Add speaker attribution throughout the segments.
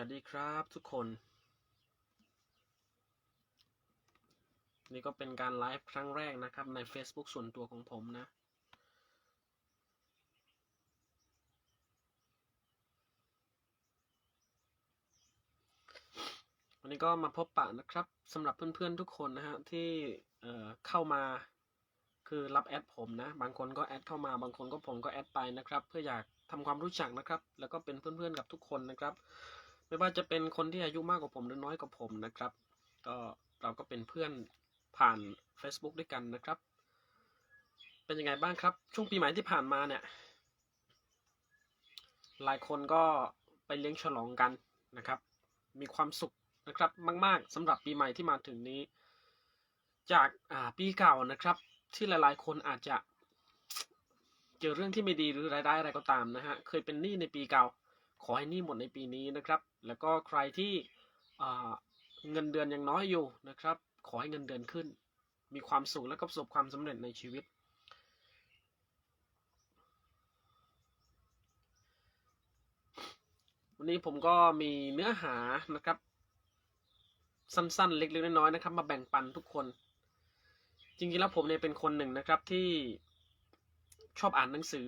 Speaker 1: วัสดีครับทุกคน นี่ก็เป็นการไลฟ์ครั้งแรกนะครับใน Facebook ส่วนตัวของผมนะ วันนี้ก็มาพบปะนะครับสำหรับเพื่อนๆทุกคนนะฮะที่เอ่อเข้ามาคือรับแอดผมนะ บางคนก็แอดเข้ามา บางคนก็ผมก็แอดไปนะครับ เพื่ออยากทำความรู้จักนะครับ แล้วก็เป็นเพื่อนๆกับทุกคนนะครับ ไม่ว่าจะเป็นคนที่อายุมากกว่าผมหรือน้อยกว่าผมนะครับ ก็เราก็เป็นเพื่อนผ่าน Facebook ด้วยกันนะครับ เป็นยังไงบ้างครับ ช่วงปีใหม่ที่ผ่านมาเนี่ย หลายคนก็ไปเลี้ยงฉลองกันนะครับ มีความสุขนะครับมาก ๆสำหรับปีใหม่ที่มาถึงนี้ จากาปีเก่านะครับ ที่หลายๆ คนอาจจะ เจอเรื่องที่ไม่ดีหรือรายได้อะไรก็ตามนะฮะเคยเป็นหนี้ในปีเก่า ขอให้นี้หมดในปีนี้นะครับ แล้วก็ใครที่เงินเดือนยังน้อยอยู่นะครับ ขอให้เงินเดือนขึ้น มีความสุขและก็ประสบความสำเร็จในชีวิต วันนี้ผมก็มีเนื้อหานะครับ สั้นๆ เล็กๆน้อยๆนะครับ มาแบ่งปันทุกคน จริงๆแล้วผมเนี่ยเป็นคนหนึ่งนะครับที่ชอบอ่านหนังสือ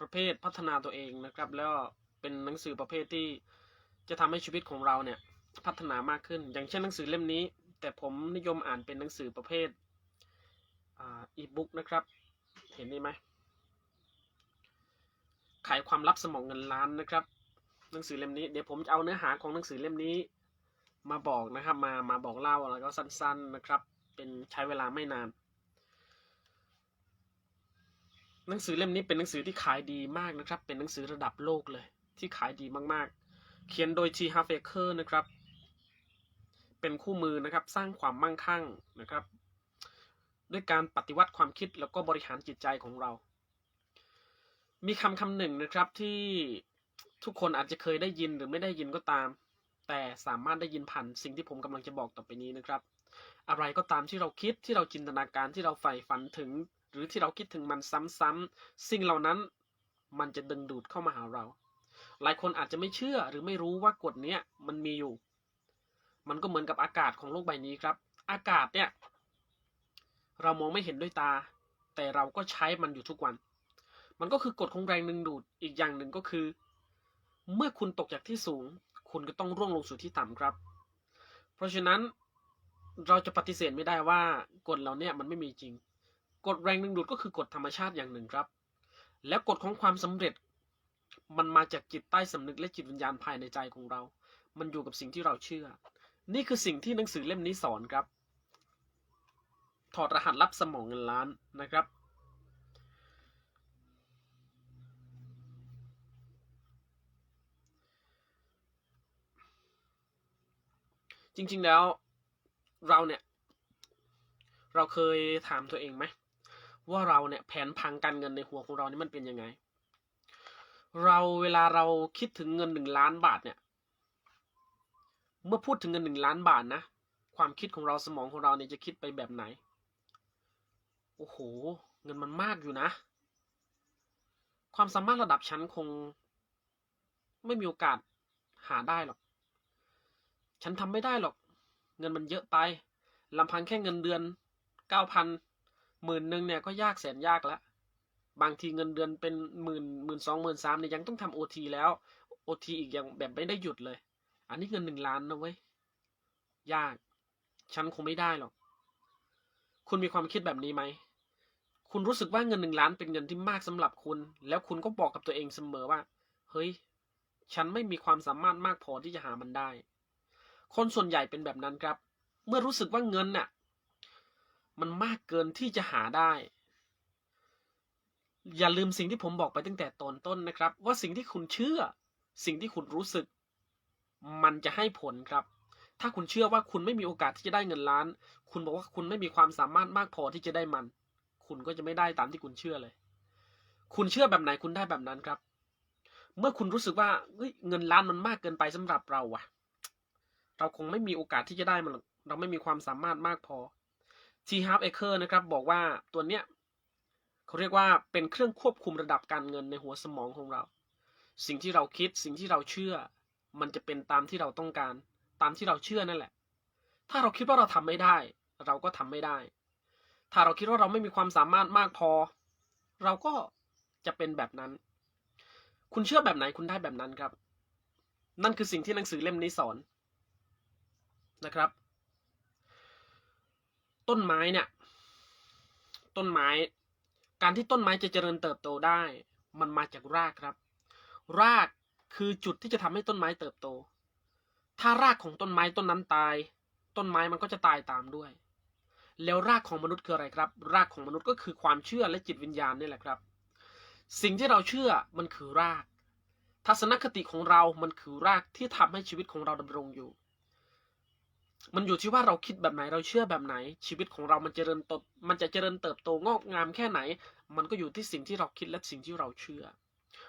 Speaker 1: ประเภทพัฒนาตัวเองนะครับ แล้ว เป็นหนังสือประเภทที่จะทำให้ชีวิตของเราเนี่ยพัฒนามากขึ้น อย่างเช่นหนังสือเล่มนี้ แต่ผมนิยมอ่านเป็นหนังสือประเภทอีบุ๊กนะครับ เห็นนี่ไหมขายความลับสมองเงินล้านนะครับ หนังสือเล่มนี้เดี๋ยวผมจะเอาเนื้อหาของหนังสือเล่มนี้ มาบอกนะครับ มามาบอกเล่าแล้วก็สั้น ๆนะครับ เป็นใช้เวลาไม่นาน หนังสือเล่มนี้เป็นหนังสือที่ขายดีมากนะครับ เป็นหนังสือระดับโลกเลย ที่ขายดีมากๆ เขียนโดย T. h a r v e k e r นะครับ เป็นคู่มือนะครับสร้างความมั่งคั่งนะครับ ด้วยการปฏิวัติความคิดแล้วก็บริหารจิตใจของเรา มีคำคำหนึ่งนะครับที่ทุกคนอาจจะเคยได้ยินหรือไม่ได้ยินก็ตาม แต่สามารถได้ยินผ่านสิ่งที่ผมกำลังจะบอกต่อไปนี้นะครับ อะไรก็ตามที่เราคิดที่เราจินตนาการที่เราใฝ่ฝันถึง หรือที่เราคิดถึงมันซ้ำๆสิ่งเหล่านั้นมันจะดึงดูดเข้ามาหาเรา หลายคนอาจจะไม่เชื่อหรือไม่รู้ว่ากฎเนี้ยมันมีอยู่ มันก็เหมือนกับอากาศของโลกใบนี้ครับ อากาศเนี่ย เรามองไม่เห็นด้วยตา แต่เราก็ใช้มันอยู่ทุกวัน มันก็คือกฎของแรงดึงดูดอีกอย่างหนึ่งก็คือ เมื่อคุณตกจากที่สูง คุณก็ต้องร่วงลงสู่ที่ต่ำครับ เพราะฉะนั้นเราจะปฏิเสธไม่ได้ว่ากฎเหล่านี้มันไม่มีจริง กฎแรงดึงดูดก็คือกฎธรรมชาติอย่างหนึ่งครับ แล้วกฎของความสำเร็จ มันมาจากจิตใต้สำนึกและจิตวิญญาณภายในใจของเรา มันอยู่กับสิ่งที่เราเชื่อ นี่คือสิ่งที่หนังสือเล่มนี้สอนครับ ถอดรหัสลับสมองเงินล้านนะครับ จริงๆแล้วเราเนี่ย เราเคยถามตัวเองไหม ว่าเราเนี่ยแผนพังการเงินในหัวของเรานี่มันเป็นยังไง เราเวลาเราคิดถึงเงินหนึ่งล้านบาทเนี่ย เมื่อพูดถึงเงินหนึ่งล้านบาทนะ ความคิดของเราสมองของเราเนี่ยจะคิดไปแบบไหน โอ้โห เงินมันมากอยู่นะ ความสามารถระดับชั้นคง ไม่มีโอกาสหาได้หรอก ฉันทำไม่ได้หรอก เงินมันเยอะไปลำพังแค่เงินเดือนเก้าพันหมื่นหนึ่งเนี่ยก็ยากแสนยากแล้ว บางทีเงินเดือนเป็นหมื่นหมื่นสองหมื่นสามเนี่ยยังต้องทำโอทีแล้วโอทีอีกอย่างแบบไม่ได้หยุดเลย อันนี้เงินหนึ่งล้านนะเว้ย ยาก ฉันคงไม่ได้หรอก คุณมีความคิดแบบนี้ไหม คุณรู้สึกว่าเงินหนึ่งล้านเป็นเงินที่มากสำหรับคุณ แล้วคุณก็บอกกับตัวเองเสมอว่า เฮ้ย ฉันไม่มีความสามารถมากพอที่จะหามันได้ คนส่วนใหญ่เป็นแบบนั้นครับ เมื่อรู้สึกว่าเงินน่ะ มันมากเกินที่จะหาได้ อย่าลืมสิ่งที่ผมบอกไปตั้งแต่ตอนต้นนะครับ ว่าสิ่งที่คุณเชื่อ สิ่งที่คุณรู้สึก มันจะให้ผลครับ ถ้าคุณเชื่อว่าคุณไม่มีโอกาสที่จะได้เงินล้าน คุณบอกว่าคุณไม่มีความสามารถมากพอที่จะได้มัน คุณก็จะไม่ได้ตามที่คุณเชื่อเลย คุณเชื่อแบบไหนคุณได้แบบนั้นครับ เมื่อคุณรู้สึกว่าเงินล้านมันมากเกินไปสำหรับเราอะเราคงไม่มีโอกาสที่จะได้มันเราไม่มีความสามารถมากพอ T half acre นะครับ บอกว่าตัวเนี้ย เขาเรียกว่าเป็นเครื่องควบคุมระดับการเงินในหัวสมองของเรา สิ่งที่เราคิดสิ่งที่เราเชื่อ มันจะเป็นตามที่เราต้องการ ตามที่เราเชื่อนั่นแหละ ถ้าเราคิดว่าเราทำไม่ได้ เราก็ทำไม่ได้ ถ้าเราคิดว่าเราไม่มีความสามารถมากพอ เราก็จะเป็นแบบนั้น คุณเชื่อแบบไหนคุณได้แบบนั้นครับ นั่นคือสิ่งที่หนังสือเล่มนี้สอนนะครับ ต้นไม้เนี่ย ต้นไม้ การที่ต้นไม้จะเจริญเติบโตได้ มันมาจากรากครับ รากคือจุดที่จะทำให้ต้นไม้เติบโต ถ้ารากของต้นไม้ต้นนั้นตาย ต้นไม้มันก็จะตายตามด้วย แล้วรากของมนุษย์คืออะไรครับ รากของมนุษย์ก็คือความเชื่อและจิตวิญญาณนี่แหละครับ สิ่งที่เราเชื่อมันคือราก ทัศนคติของเรามันคือรากที่ทำให้ชีวิตของเราดำรงอยู่ มันอยู่ที่ว่าเราคิดแบบไหนเราเชื่อแบบไหน ชีวิตของเรามันเจริญติบมันจะเจริญเติบโตงอกงามแค่ไหน มันก็อยู่ที่สิ่งที่เราคิดและสิ่งที่เราเชื่อ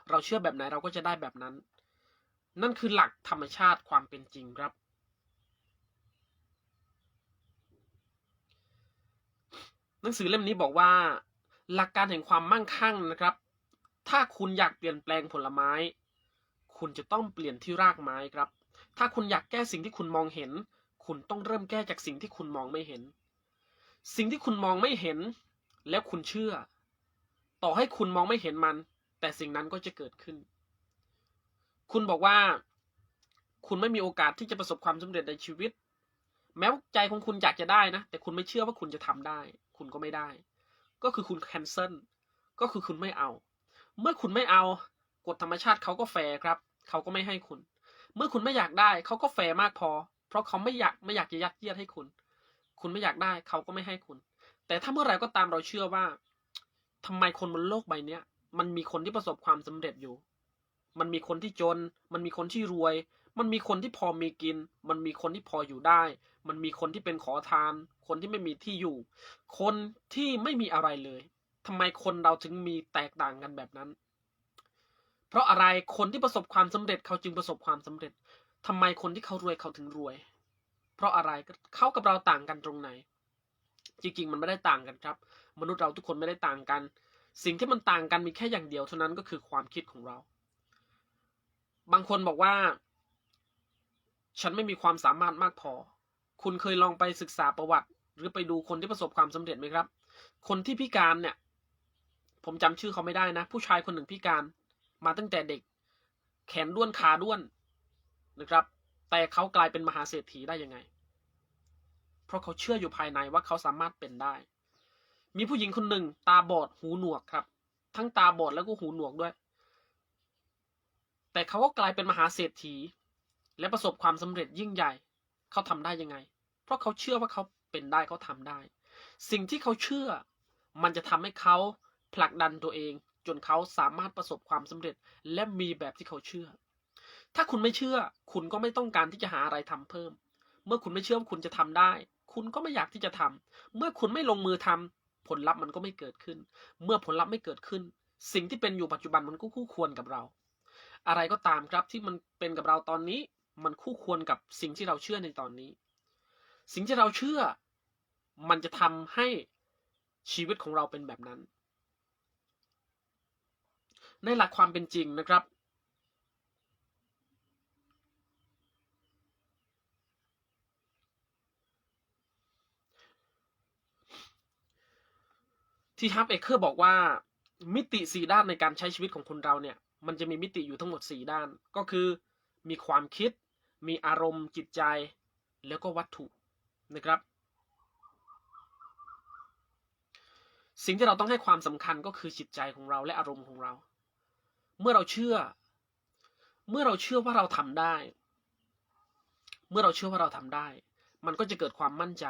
Speaker 1: เราเชื่อแบบไหนเราก็จะได้แบบนั้น นั่นคือหลักธรรมชาติความเป็นจริงครับ หนังสือเล่มนี้บอกว่า หลักการแห่งความมั่งคั่งนะครับ ถ้าคุณอยากเปลี่ยนแปลงผลไม้ คุณจะต้องเปลี่ยนที่รากไม้ครับ ถ้าคุณอยากแก้สิ่งที่คุณมองเห็น คุณต้องเริ่มแก้จากสิ่งที่คุณมองไม่เห็น สิ่งที่คุณมองไม่เห็น แล้วคุณเชื่อ ต่อให้คุณมองไม่เห็นมัน แต่สิ่งนั้นก็จะเกิดขึ้น คุณบอกว่า คุณไม่มีโอกาสที่จะประสบความสำเร็จในชีวิต แม้ว่าใจของคุณอยากจะได้นะ แต่คุณไม่เชื่อว่าคุณจะทำได้ คุณก็ไม่ได้ ก็คือคุณแคนเซิลก็คือคุณไม่เอา เมื่อคุณไม่เอา กฎธรรมชาติเขาก็แฟร์ครับ เขาก็ไม่ให้คุณ เมื่อคุณไม่อยากได้ เขาก็แฟร์มากพอ เพราะเขาไม่อยากไม่อยากจะยัดเยียดให้คุณ คุณไม่อยากได้เขาก็ไม่ให้คุณ แต่ถ้าเมื่อไหร่ก็ตามเราเชื่อว่าทำไมคนบนโลกใบเนี้ย มันมีคนที่ประสบความสำเร็จอยู่ มันมีคนที่จน มันมีคนที่รวย มันมีคนที่พอมีกิน มันมีคนที่พออยู่ได้ มันมีคนที่เป็นขอทาน คนที่ไม่มีที่อยู่ คนที่ไม่มีอะไรเลยทำไมคนเราถึงมีแตกต่างกันแบบนั้น เพราะอะไรคนที่ประสบความสำเร็จเขาจึงประสบความสำเร็จ ทำไมคนที่เขารวยเขาถึงรวย เพราะอะไรเขากับเราต่างกันตรงไหน จริงๆ มันไม่ได้ต่างกันครับ มนุษย์เราทุกคนไม่ได้ต่างกัน สิ่งที่มันต่างกันมีแค่อย่างเดียวเท่านั้นก็คือความคิดของเรา บางคนบอกว่า ฉันไม่มีความสามารถมากพอ คุณเคยลองไปศึกษาประวัติ หรือไปดูคนที่ประสบความสำเร็จไหมครับ คนที่พิการเนี่ย ผมจำชื่อเขาไม่ได้นะ ผู้ชายคนหนึ่งพิการ มาตั้งแต่เด็ก แขนด้วนขาด้วน นะครับ แต่เขากลายเป็นมหาเศรษฐีได้ยังไง เพราะเขาเชื่ออยู่ภายในว่าเขาสามารถเป็นได้ มีผู้หญิงคนหนึ่งตาบอดหูหนวกครับ ทั้งตาบอดแล้วก็หูหนวกด้วย แต่เขาก็กลายเป็นมหาเศรษฐี และประสบความสำเร็จยิ่งใหญ่ เขาทำได้ยังไง เพราะเขาเชื่อว่าเขาเป็นได้เขาทำได้ สิ่งที่เขาเชื่อ มันจะทำให้เขาผลักดันตัวเอง จนเขาสามารถประสบความสำเร็จ และมีแบบที่เขาเชื่อ ถ้าคุณไม่เชื่อ คุณก็ไม่ต้องการที่จะหาอะไรทำเพิ่ม เมื่อคุณไม่เชื่อว่าคุณจะทำได้ คุณก็ไม่อยากที่จะทำเมื่อคุณไม่ลงมือทำผลลัพธ์มันก็ไม่เกิดขึ้น เมื่อผลลัพธ์ไม่เกิดขึ้น สิ่งที่เป็นอยู่ปัจจุบันมันก็คู่ควรกับเรา อะไรก็ตามครับที่มันเป็นกับเราตอนนี้ มันคู่ควรกับสิ่งที่เราเชื่อในตอนนี้ สิ่งที่เราเชื่อ มันจะทำให้ชีวิตของเราเป็นแบบนั้น ในหลักความเป็นจริงนะครับ ที่ฮับเอเคอร์บอกว่ามิติสี่ด้านในการใช้ชีวิตของคนเราเนี่ย มันจะมีมิติอยู่ทั้งหมดสี่ด้าน ก็คือ มีความคิด มีอารมณ์จิตใจ แล้วก็วัตถุนะครับ สิ่งที่เราต้องให้ความสำคัญก็คือจิตใจของเราและอารมณ์ของเรา เมื่อเราเชื่อ เมื่อเราเชื่อว่าเราทำได้ เมื่อเราเชื่อว่าเราทำได้ มันก็จะเกิดความมั่นใจ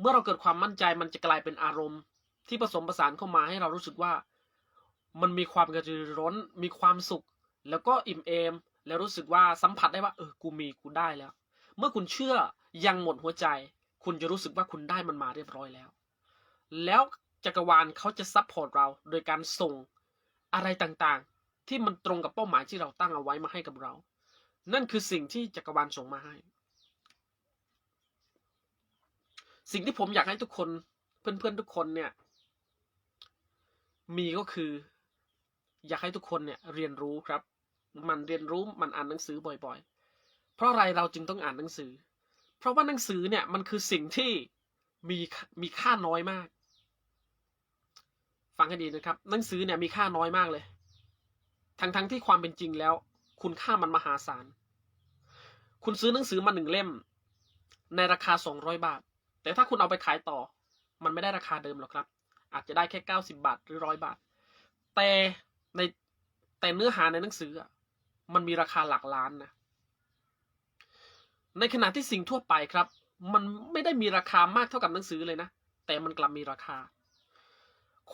Speaker 1: เมื่อเราเกิดความมั่นใจมันจะกลายเป็นอารมณ์ ที่ผสมผสานเข้ามาให้เรารู้สึกว่า มันมีความกระตือร้น มีความสุข แล้วก็อิ่มเอม แล้วรู้สึกว่าสัมผัสได้ว่าเออกูมีกูได้แล้ว เมื่อคุณเชื่อยังหมดหัวใจ คุณจะรู้สึกว่าคุณได้มันมาเรียบร้อยแล้ว แล้วจักรวาลเขาจะซัพพอร์ตเราโดยการส่งอะไรต่างๆ ที่มันตรงกับเป้าหมายที่เราตั้งเอาไว้มาให้กับเรา นั่นคือสิ่งที่จักรวาลส่งมาให้ สิ่งที่ผมอยากให้ทุกคนเพื่อนๆทุกคนเนี่ย มีก็คือ อยากให้ทุกคนเนี่ยเรียนรู้ครับ มันเรียนรู้มันอ่านหนังสือบ่อยๆ เพราะอะไรเราจึงต้องอ่านหนังสือ เพราะว่าหนังสือเนี่ยมันคือสิ่งที่มีมีค่าน้อยมาก ฟังให้ดีนะครับ หนังสือเนี่ยมีค่าน้อยมากเลย ทั้งทั้งที่ความเป็นจริงแล้ว คุณค่ามันมหาศาล คุณซื้อหนังสือมาหนึ่งเล่ม ในราคาสองร้อยบาท แต่ถ้าคุณเอาไปขายต่อ มันไม่ได้ราคาเดิมหรอกครับ อาจจะได้แค่เก้าสิบาทหรือร้อยบาท แต่ในแต่เนื้อหาในหนังสืออะมันมีราคาหลักล้านนะ ในขณะที่สิ่งทั่วไปครับ มันไม่ได้มีราคามากเท่ากับหนังสือเลยนะ แต่มันกลับมีราคา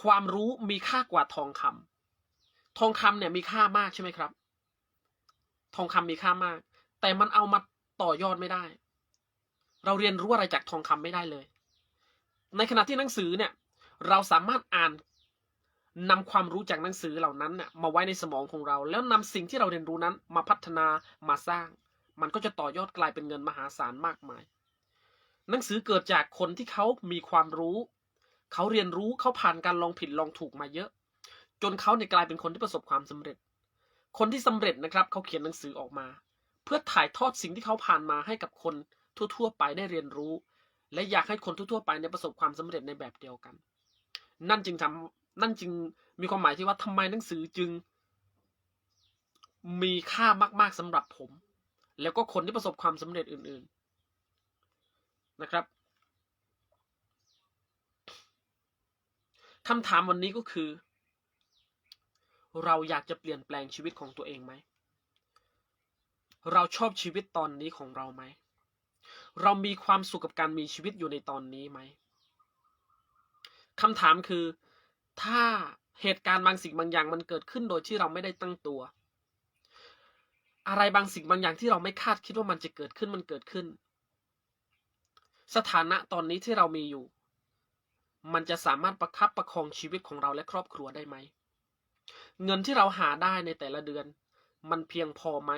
Speaker 1: ความรู้มีค่ากว่าทองคำทองคำเนี่ยมีค่ามากใช่ไหมครับ ทองคำมีค่ามาก แต่มันเอามาต่อยอดไม่ได้ เราเรียนรู้อะไรจากทองคำไม่ได้เลย ในขณะที่หนังสือเนี่ย เราสามารถอ่านนำความรู้จากหนังสือเหล่านั้นน่ยมาไว้ในสมองของเรา แล้วนำสิ่งที่เราเรียนรู้นั้นมาพัฒนามาสร้าง มันก็จะต่อยอดกลายเป็นเงินมหาศาลมากมาย หนังสือเกิดจากคนที่เขามีความรู้ เขาเรียนรู้เขาผ่านการลองผิดลองถูกมาเยอะ จนเขาเนี่ยกลายเป็นคนที่ประสบความสำเร็จ คนที่สำเร็จนะครับ เขาเขียนหนังสือออกมา เพื่อถ่ายทอดสิ่งที่เขาผ่านมาให้กับคนทั่ว ๆ ไปได้เรียนรู้ และอยากให้คนทั่วๆไปในยประสบความสำเร็จในแบบเดียวกัน นั่นจึงทำนั่นจึงมีความหมายที่ว่าทำไมหนังสือจึง มีค่ามากๆสำหรับผม แล้วก็คนที่ประสบความสำเร็จอื่น ๆ นะครับคำถามวันนี้ก็คือ เราอยากจะเปลี่ยนแปลงชีวิตของตัวเองไหม เราชอบชีวิตตอนนี้ของเราไหม เรามีความสุขกับการมีชีวิตอยู่ในตอนนี้ไหม คำถามคือ ถ้าเหตุการณ์บางสิ่งบางอย่างมันเกิดขึ้นโดยที่เราไม่ได้ตั้งตัว อะไรบางสิ่งบางอย่างที่เราไม่คาดคิดว่ามันจะเกิดขึ้นมันเกิดขึ้น สถานะตอนนี้ที่เรามีอยู่ มันจะสามารถประคับประคองชีวิตของเราและครอบครัวได้ไหม เงินที่เราหาได้ในแต่ละเดือน มันเพียงพอไหม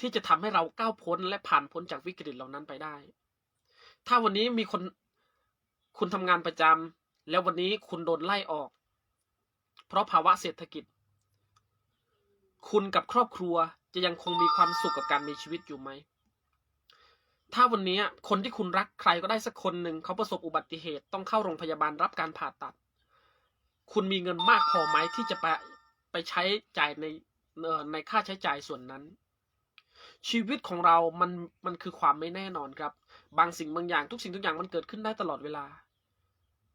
Speaker 1: ที่จะทำให้เราก้าวพ้นและผ่านพ้นจากวิกฤตเหล่านั้นไปได้ ถ้าวันนี้มีคนคุณทำงานประจำ แล้ววันนี้คุณโดนไล่ออก เพราะภาวะเศรษฐกิจ คุณกับครอบครัวจะยังคงมีความสุขกับการมีชีวิตอยู่ไหม ถ้าวันนี้คนที่คุณรักใครก็ได้สักคนหนึ่งเขาประสบอุบัติเหตุต้องเข้าโรงพยาบาลรับการผ่าตัด คุณมีเงินมากพอไหมที่จะไปไปใช้จ่ายในในค่าใช้จ่ายส่วนนั้น ชีวิตของเรามันมันคือความไม่แน่นอนครับ บางสิ่งบางอย่างทุกสิ่งทุกอย่างมันเกิดขึ้นได้ตลอดเวลา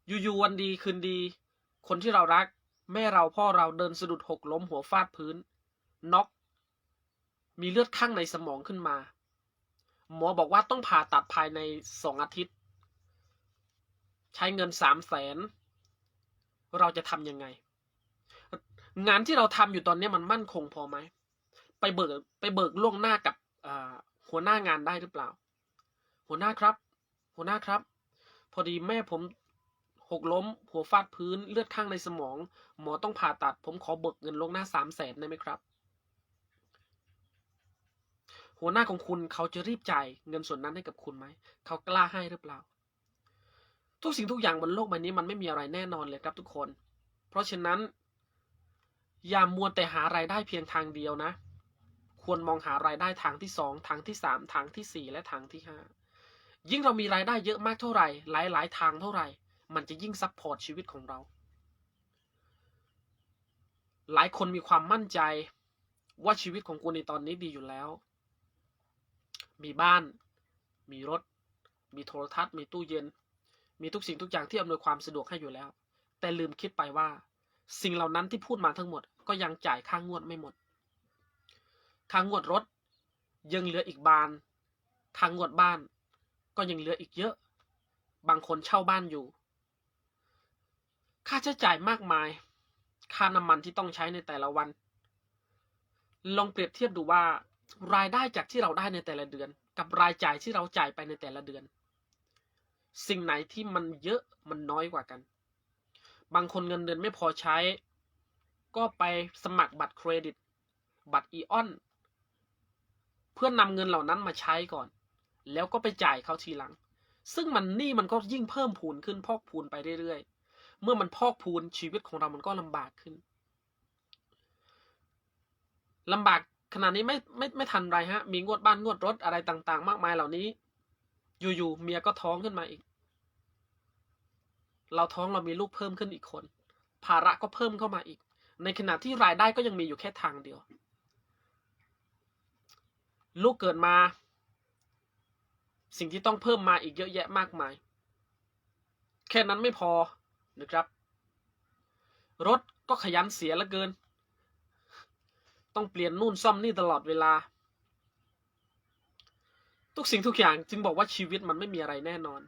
Speaker 1: อยู่ๆวันดีคืนดี คนที่เรารัก แม่เราพ่อเราเดินสะดุดหกล้มหัวฟาดพื้นน็อกมีเลือดข้างในสมองขึ้นมา หมอบอกว่าต้องผ่าตัดภายในสองอาทิตย์ ใช้เงินสามแสนเราจะทำยังไง งานที่เราทำอยู่ตอนนี้มันมั่นคงพอไหม ไปเบิกไปเบิกล่วงหน้ากับหัวหน้างานได้หรือเปล่า หัวหน้าครับ หัวหน้าครับ พอดีแม่ผม หกล้ม หัวฟาดพื้นเลือดข้างในสมอง หมอต้องผ่าตัด ผมขอเบิกเงินลงหน้าสามแสนได้ไหมครับ หัวหน้าของคุณเขาจะรีบจ่ายเงินส่วนนั้นให้กับคุณไหม เขากล้าให้หรือเปล่า ทุกสิ่งทุกอย่างบนโลกใบนี้มันไม่มีอะไรแน่นอนเลยครับทุกคน เพราะฉะนั้น อย่ามัวแต่หารายได้เพียงทางเดียวนะ ควรมองหารายได้ทางที่สองทางที่สามทางที่สี่และทางที่ห้ายิ่งเรามีรายได้เยอะมากเท่าไหร่ หลายหลายทางเท่าไหร่ มันจะยิ่งซัพพอร์ตชีวิตของเรา หลายคนมีความมั่นใจว่าชีวิตของกูในตอนนี้ดีอยู่แล้ว มีบ้าน มีรถ มีโทรทัศน์ มีตู้เย็น มีทุกสิ่งทุกอย่างที่อำนวยความสะดวกให้อยู่แล้ว แต่ลืมคิดไปว่า สิ่งเหล่านั้นที่พูดมาทั้งหมด ก็ยังจ่ายค่างวดไม่หมด ค่างวดรถ ยังเหลืออีกบาน ค่างวดบ้าน ก็ยังเหลืออีกเยอะ บางคนเช่าบ้านอยู่ ค่าใช้จ่ายมากมาย ค่าน้ำมันที่ต้องใช้ในแต่ละวัน ลองเปรียบเทียบดูว่ารายได้จากที่เราได้ในแต่ละเดือน กับรายจ่ายที่เราจ่ายไปในแต่ละเดือน สิ่งไหนที่มันเยอะมันน้อยกว่ากัน บางคนเงินเดือนไม่พอใช้ ก็ไปสมัครบัตรเครดิต บัตรอีออน เพื่อนนำเงินเหล่านั้นมาใช้ก่อน แล้วก็ไปจ่ายเขาทีหลัง ซึ่งมันนี่มันก็ยิ่งเพิ่มพูนขึ้นพอกพูนไปเรื่อยๆ เมื่อมันพอกพูนชีวิตของเรามันก็ลำบากขึ้นลำบากขณะนี้ไม่ไม่ไม่ทันไรฮะ มีงวดบ้านงวดรถอะไรต่าง ๆ มากมายเหล่านี้ อยู่ๆเมียก็ท้องขึ้นมาอีก เราท้องเรามีลูกเพิ่มขึ้นอีกคน ภาระก็เพิ่มเข้ามาอีก ในขณะที่รายได้ก็ยังมีอยู่แค่ทางเดียว ลูกเกิดมา สิ่งที่ต้องเพิ่มมาอีกเยอะแยะมากมาย แค่นั้นไม่พอ นะครับ รถก็ขยันเสียเหลือเกิน ต้องเปลี่ยนนู่นซ่อมนี่ตลอดเวลา ทุกสิ่งทุกอย่างจึงบอกว่าชีวิตมันไม่มีอะไรแน่นอน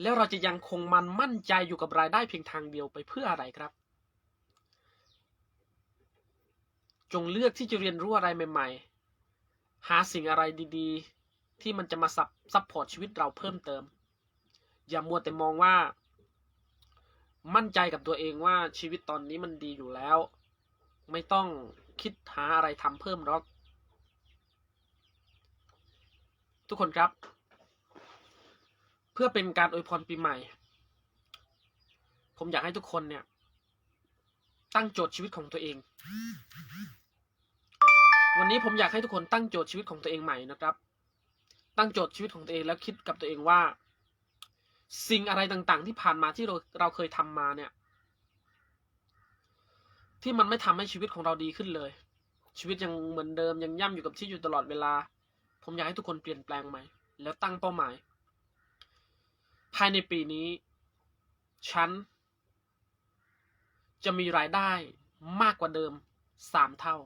Speaker 1: แล้วเราจะยังคงมันมั่นใจอยู่กับรายได้เพียงทางเดียวไปเพื่ออะไรครับ จงเลือกที่จะเรียนรู้อะไรใหม่ ๆ หาสิ่งอะไรดีๆ ที่มันจะมาซับซับพอร์ตชีวิตเราเพิ่มเติม อย่ามัวแต่มองว่า มั่นใจกับตัวเองว่าชีวิตตอนนี้มันดีอยู่แล้ว ไม่ต้องคิดหาอะไรทำเพิ่มหรอก ทุกคนครับ เพื่อเป็นการอวยพรปีใหม่ ผมอยากให้ทุกคนเนี่ย ตั้งโจทย์ชีวิตของตัวเอง วันนี้ผมอยากให้ทุกคนตั้งโจทย์ชีวิตของตัวเองใหม่นะครับ ตั้งโจทย์ชีวิตของตัวเองแล้วคิดกับตัวเองว่า สิ่งอะไรต่างๆ ที่ผ่านมาที่เราเราเคยทำมาเนี่ย ที่มันไม่ทำให้ชีวิตของเราดีขึ้นเลย ชีวิตยังเหมือนเดิมยังย่ำอยู่กับที่อยู่ตลอดเวลา ผมอยากให้ทุกคนเปลี่ยนแปลงใหม่ แล้วตั้งเป้าหมาย ภายในปีนี้ ฉัน จะมีรายได้มากกว่าเดิมสามเท่า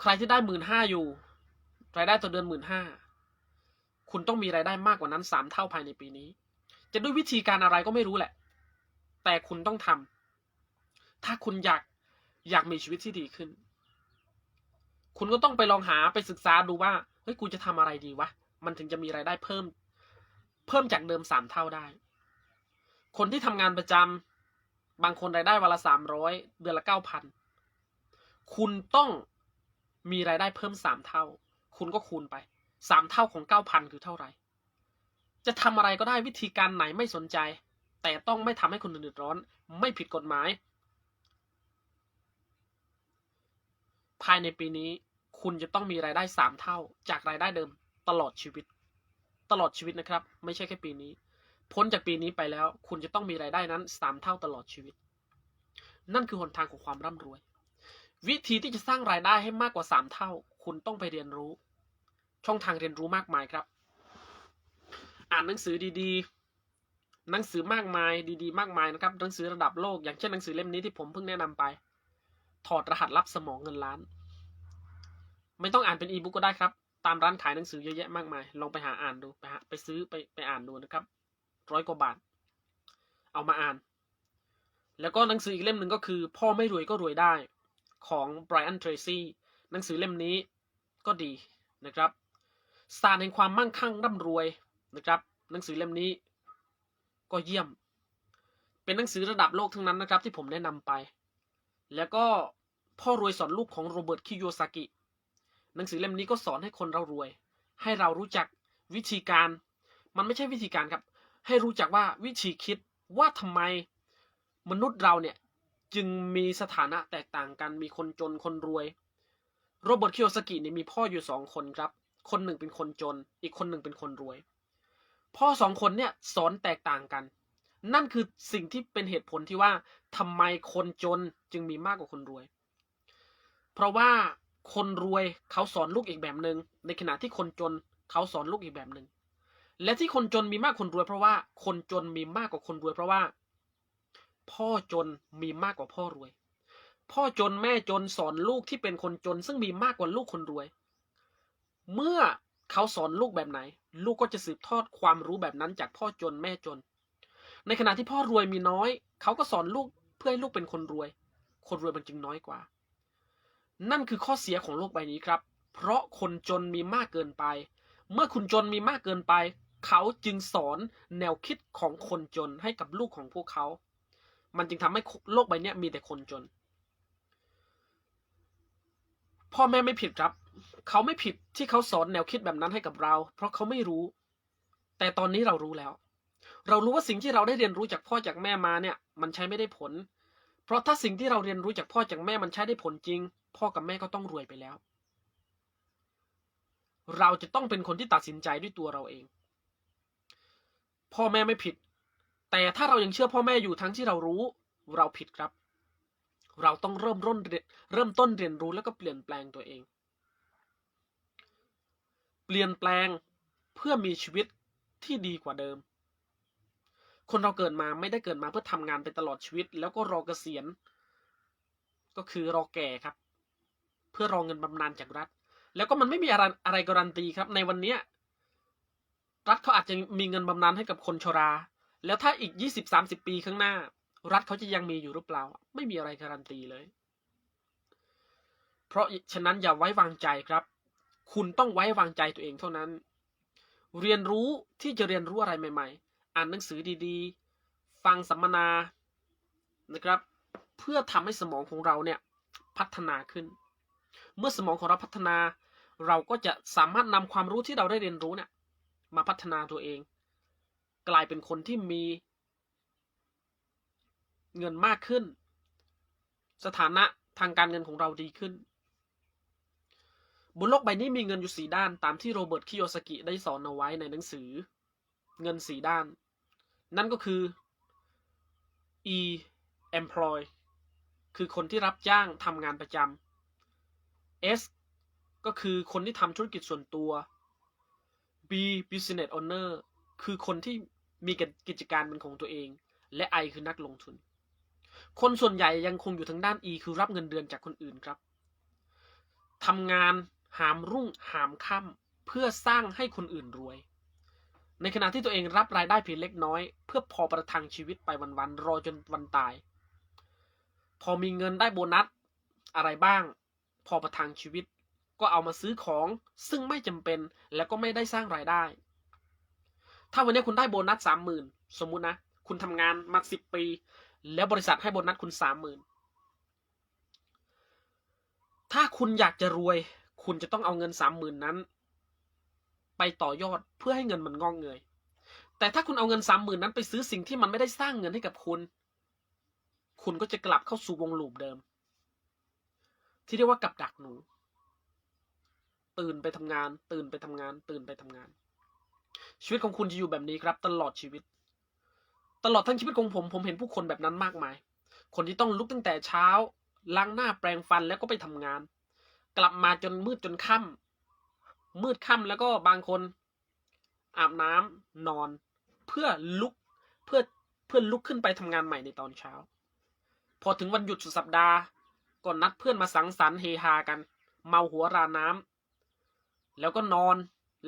Speaker 1: ใครที่ได้หมื่นห้าอยู่ รายได้ต่อเดือนหมื่นห้า คุณต้องมีรายได้มากกว่านั้นสามเท่าภายในปีนี้ จะด้วยวิธีการอะไรก็ไม่รู้แหละ แต่คุณต้องทำถ้าคุณอยากอยากมีชีวิตที่ดีขึ้น คุณก็ต้องไปลองหาไปศึกษาดูว่าเฮ้ยกูจะทำอะไรดีวะมันถึงจะมีรายได้เพิ่ม เพิ่มจากเดิมสามเท่าได้ คนที่ทำงานประจำบางคนรายได้วันละสามร้อยเดือนละเก้าพันคุณต้องมีรายได้เพิ่มสามเท่า คุณก็คูณไป สามเท่าของเก้าพันคือเท่าไหร่ จะทำอะไรก็ได้วิธีการไหนไม่สนใจ แต่ต้องไม่ทำให้คนอื่นเดือดร้อน ไม่ผิดกฎหมาย ภายในปีนี้คุณจะต้องมีรายได้สามเท่า จากรายได้เดิมตลอดชีวิต ตลอดชีวิตนะครับ ไม่ใช่แค่ปีนี้ พ้นจากปีนี้ไปแล้ว คุณจะต้องมีรายได้นั้นสามเท่าตลอดชีวิต นั่นคือหนทางของความร่ำรวย วิธีที่จะสร้างรายได้ให้มากกว่าสามเท่า คุณต้องไปเรียนรู้ ช่องทางเรียนรู้มากมายครับ อ่านหนังสือดีๆ หนังสือมากมายดีๆ มากมายนะครับ หนังสือระดับโลก อย่างเช่นหนังสือเล่มนี้ที่ผมเพิ่งแนะนำไป ถอดรหัสลับสมองเงินล้าน ไม่ต้องอ่านเป็นอีบุ๊กก็ได้ครับ ตามร้านขายหนังสือเยอะแยะมากมาย ลองไปหาอ่านดู ไปหาไปซื้อไปไปอ่านดูนะครับ ร้อยกว่าบาท เอามาอ่าน แล้วก็หนังสืออีกเล่มหนึ่งก็คือ พ่อไม่รวยก็รวยได้ ของไบรอันเทรซี่ หนังสือเล่มนี้ก็ดีนะครับ ศาสตร์แห่งความมั่งคั่งร่ำรวยนะครับ หนังสือเล่มนี้ก็เยี่ยม เป็นหนังสือระดับโลกทั้งนั้นนะครับ ที่ผมแนะนำไป แล้วก็พ่อรวยสอนลูกของโรเบิร์ตคิโยซากิ หนังสือเล่มนี้ก็สอนให้คนเรารวย ให้เรารู้จักวิธีการ มันไม่ใช่วิธีการครับ ให้รู้จักว่าวิธีคิดว่าทำไมมนุษย์เราเนี่ยจึงมีสถานะแตกต่างกันมีคนจนคนรวย โรเบิร์ตคิโยซากิเนี่ยมีพ่ออยู่สองคนครับ คนหนึ่งเป็นคนจน อีกคนหนึ่งเป็นคนรวย พ่อสองคนเนี่ยสอนแตกต่างกัน นั่นคือสิ่งที่เป็นเหตุผลที่ว่าทำไมคนจนจึงมีมากกว่าคนรวย เพราะว่าคนรวยเขาสอนลูกอีกแบบหนึง่งในขณะที่คนจนเขาสอนลูกอีกแบบหนึง่งและที่คนจนมีมากคนรวย เพราะว่าคนจนมีมากกว่าคนรวย เพราะว่า พ่อจนมีมากกว่าพ่อรวย พ่อจนแม่จนสอนลูกที่เป็นคนจน ซึ่งมีมากกว่าลูกคนรวย เมื่อเขาสอนลูกแบบไหน ลูกก็จะสืบทอดความรู้แบบนั้นจากพ่อจนแม่จน ในขณะที่พ่อรวยมีน้อย เขาก็สอนลูกเพื่อให้ลูกเป็นคนรวย คนรวยมันจึงน้อยกว่า นั่นคือข้อเสียของโลกใบนี้ครับ เพราะคนจนมีมากเกินไป เมื่อคุณจนมีมากเกินไป เขาจึงสอนแนวคิดของคนจนให้กับลูกของพวกเขา มันจึงทำให้โลกใบนี้มีแต่คนจน พ่อแม่ไม่ผิดครับ เขาไม่ผิดที่เขาสอนแนวคิดแบบนั้นให้กับเรา เพราะเขาไม่รู้ แต่ตอนนี้เรารู้แล้ว เรารู้ว่าสิ่งที่เราได้เรียนรู้จากพ่อจากแม่มาเนี่ย มันใช้ไม่ได้ผล เพราะถ้าสิ่งที่เราเรียนรู้จากพ่อจากแม่มันใช้ได้ผลจริง พ่อกับแม่ก็ต้องรวยไปแล้ว เราจะต้องเป็นคนที่ตัดสินใจด้วยตัวเราเอง พ่อแม่ไม่ผิด แต่ถ้าเรายังเชื่อพ่อแม่อยู่ทั้งที่เรารู้ เราผิดครับ เราต้องเริ่มร่นเรียนเริ่มต้นเรียนรู้แล้วก็เปลี่ยนแปลงตัวเอง เปลี่ยนแปลงเพื่อมีชีวิตที่ดีกว่าเดิม คนเราเกิดมาไม่ได้เกิดมาเพื่อทำงานไปตลอดชีวิต แล้วก็รอเกษียณ ก็คือรอแก่ครับ เพื่อรอเงินบำนาญจากรัฐ แล้วก็มันไม่มีอะไรอะไรการันตีครับ ในวันเนี้ยรัฐเขาอาจจะมีเงินบำนาญให้กับคนชรา แล้วถ้าอีกยี่สิบสามสิบปีข้างหน้า รัฐเขาจะยังมีอยู่หรือเปล่า ไม่มีอะไรการันตีเลย เพราะฉะนั้นอย่าไว้วางใจครับ คุณต้องไว้วางใจตัวเองเท่านั้น เรียนรู้ที่จะเรียนรู้อะไรใหม่ ๆ อ่านหนังสือดีๆ ฟังสัมมนานะครับ เพื่อทำให้สมองของเราเนี่ยพัฒนาขึ้น เมื่อสมองของเราพัฒนา เราก็จะสามารถนำความรู้ที่เราได้เรียนรู้เนี่ยมาพัฒนาตัวเอง กลายเป็นคนที่มีเงินมากขึ้น สถานะทางการเงินของเราดีขึ้น บนโลกใบนี้มีเงินอยู่สี่ด้านตามที่โรเบิร์ตคิโยสกิได้สอนเอาไว้ในหนังสือ เงินสี่ด้าน นั่นก็คือ e employ คือคนที่รับจ้างทำงานประจำ S ก็คือคนที่ทำธุรกิจส่วนตัว B business owner คือคนที่มีกิจการเป็นของตัวเอง และ I คือนักลงทุน คนส่วนใหญ่ยังคงอยู่ทางด้าน E คือรับเงินเดือนจากคนอื่นครับทำงาน หามรุ่งหามค่ำเพื่อสร้างให้คนอื่นรวย ในขณะที่ตัวเองรับรายได้เพียงเล็กน้อย เพื่อพอประทังชีวิตไปวันๆรอจนวันตาย พอมีเงินได้โบนัส อะไรบ้าง พอประทังชีวิต ก็เอามาซื้อของซึ่งไม่จำเป็นแล้วก็ไม่ได้สร้างรายได้ ถ้าวันนี้คุณได้โบนัสสามหมื่นสมมุตินะ คุณทำงานมาสิบปี แล้วบริษัทให้โบนัสคุณสามหมื่นถ้าคุณอยากจะรวย คุณจะต้องเอาเงินสามหมื่นนั้น ไปต่อยอดเพื่อให้เงินมันงอกเงย แต่ถ้าคุณเอาเงินสามหมื่นนั้นไปซื้อสิ่งที่มันไม่ได้สร้างเงินให้กับคุณ คุณก็จะกลับเข้าสู่วงลูปเดิม ที่เรียกว่ากับดักหนู ตื่นไปทำงาน ตื่นไปทำงาน ตื่นไปทำงาน ชีวิตของคุณจะอยู่แบบนี้ครับ ตลอดชีวิต ตลอดทั้งชีวิตของผม ผมเห็นผู้คนแบบนั้นมากมาย คนที่ต้องลุกตั้งแต่เช้าล้างหน้าแปรงฟันแล้วก็ไปทำงาน กลับมาจนมืดจนค่ำมืดค่ำแล้วก็บางคน อาบน้ำนอน เพื่อลุกเพื่อเพื่อลุกขึ้นไปทำงานใหม่ในตอนเช้า พอถึงวันหยุดสุดสัปดาห์ก็นัดเพื่อนมาสังสรรค์เฮฮากัน เมาหัวราน้ำแล้วก็นอน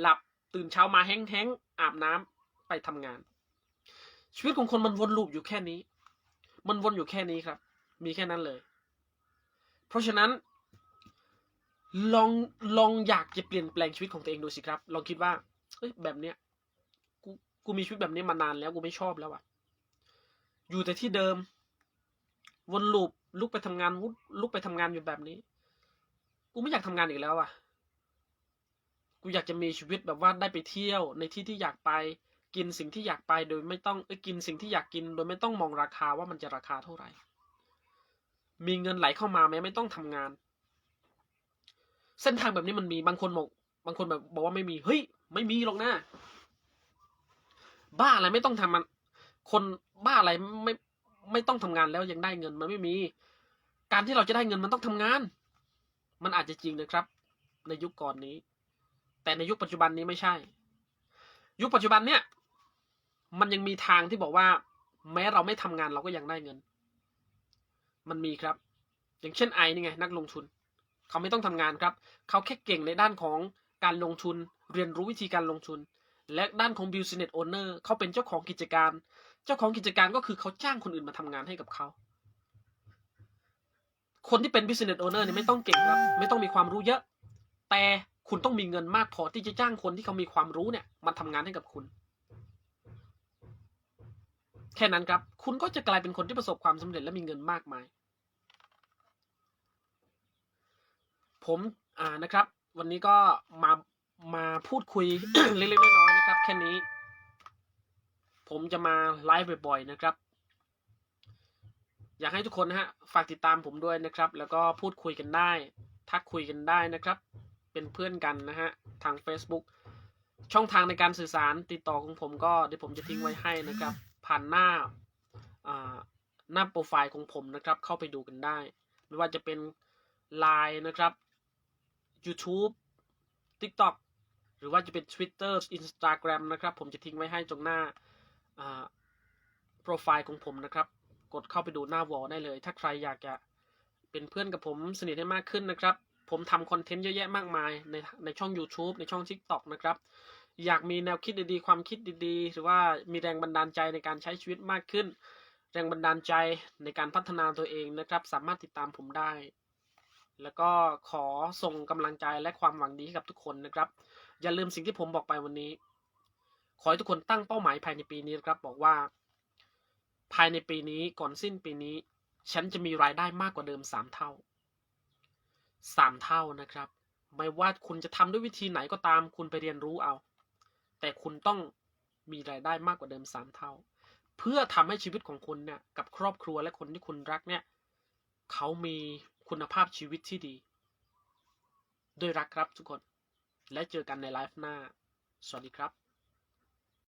Speaker 1: หลับตื่นเช้ามาแห้งๆอาบน้ำไปทำงาน ชีวิตของคนมันวนลูปอยู่แค่นี้ มันวนอยู่แค่นี้ครับ มีแค่นั้นเลย เพราะฉะนั้น ลองลองอยากจะเปลี่ยนแปลงชีวิตของตัวเองดูสิครับ ลองคิดว่าเฮ้ยแบบเนี้ยกูกูมีชีวิตแบบนี้มานานแล้วกูไม่ชอบแล้วอะอยู่แต่ที่เดิม วนลูปลุกไปทำงานวุลุกไปทำงานอยู่แบบนี้ กูไม่อยากทำงานอีกแล้วอะกูอยากจะมีชีวิตแบบว่าได้ไปเที่ยว ในที่ที่อยากไป กินสิ่งที่อยากไปโดยไม่ต้องเอ้ยกินสิ่งที่อยากกิน โดยไม่ต้องมองราคาว่ามันจะราคาเท่าไหร่ มีเงินไหลเข้ามาแม้ไม่ต้องทำงาน เส้นทางแบบนี้มันมีบางคนบอกบางคนแบบบอกว่าไม่มีเฮ้ย ไม่มีหรอกนะบ้าอะไรไม่ต้องทำมัน คนบ้าอะไรไม่ไม่ต้องทำงานแล้วยังได้เงินมันไม่มี การที่เราจะได้เงินมันต้องทำงาน มันอาจจะจริงนะครับ ในยุคก่อนนี้ แต่ในยุคปัจจุบันนี้ไม่ใช่ ยุคปัจจุบันเนี่ย มันยังมีทางที่บอกว่า แม้เราไม่ทำงานเราก็ยังได้เงิน มันมีครับ อย่างเช่นไอนี่ไง นักลงทุน เขาไม่ต้องทำงานครับ เขาแค่เก่งในด้านของการลงทุน เรียนรู้วิธีการลงทุน และด้านของ business owner เขาเป็นเจ้าของกิจการ เจ้าของกิจการก็คือเขาจ้างคนอื่นมาทำงานให้กับเขา คนที่เป็น business owner เนี่ยไม่ต้องเก่งครับ ไม่ต้องมีความรู้เยอะ แต่คุณต้องมีเงินมากพอที่จะจ้างคนที่เขามีความรู้เนี่ยมาทำงานให้กับคุณ แค่นั้นครับ คุณก็จะกลายเป็นคนที่ประสบความสำเร็จและมีเงินมากมาย ผมอ่านะครับ วันนี้ก็มามาพูดคุย เล็กๆน้อยๆนะครับ แค่นี้ ผมจะมาไลฟ์บ่อยๆนะครับ อยากให้ทุกคนนะฮะฝากติดตามผมด้วยนะครับ แล้วก็พูดคุยกันได้ ทักคุยกันได้นะครับ เป็นเพื่อนกันนะฮะทาง Facebook ช่องทางในการสื่อสารติดต่อของผมก็เดี๋ยวผมจะทิ้งไว้ให้นะครับ ผ่านหน้าอ่าหน้าโปรไฟล์ของผมนะครับ เข้าไปดูกันได้ ไม่ว่าจะเป็น Line นะครับ YouTube TikTok หรือว่าจะเป็น Twitter Instagram นะครับ ผมจะทิ้งไว้ให้ตรงหน้าอ่าโปรไฟล์ของผมนะครับ กดเข้าไปดูหน้าวอลได้เลย ถ้าใครอยากจะเป็นเพื่อนกับผมสนิทให้มากขึ้นนะครับ ผมทำคอนเทนต์เยอะแยะมากมายในในช่อง YouTube ในช่อง TikTok นะครับ อยากมีแนวคิดดีๆ ความคิดดีๆ หรือว่ามีแรงบันดาลใจในการใช้ชีวิตมากขึ้น แรงบันดาลใจในการพัฒนาตัวเองนะครับ สามารถติดตามผมได้ แล้วก็ขอส่งกำลังใจและความหวังดีให้กับทุกคนนะครับ อย่าลืมสิ่งที่ผมบอกไปวันนี้ ขอให้ทุกคนตั้งเป้าหมายภายในปีนี้นะครับ บอกว่า ภายในปีนี้ก่อนสิ้นปีนี้ ฉันจะมีรายได้มากกว่าเดิมสามเท่าสามเท่านะครับ ไม่ว่าคุณจะทำด้วยวิธีไหนก็ตาม คุณไปเรียนรู้เอา แต่คุณต้องมีรายได้มากกว่าเดิมสามเท่า เพื่อทำให้ชีวิตของคุณเนี่ยกับครอบครัวและคนที่คุณรักเนี่ยเขามี คุณภาพชีวิตที่ดี ด้วยรักครับทุกคน และเจอกันในไลฟ์หน้า สวัสดีครับ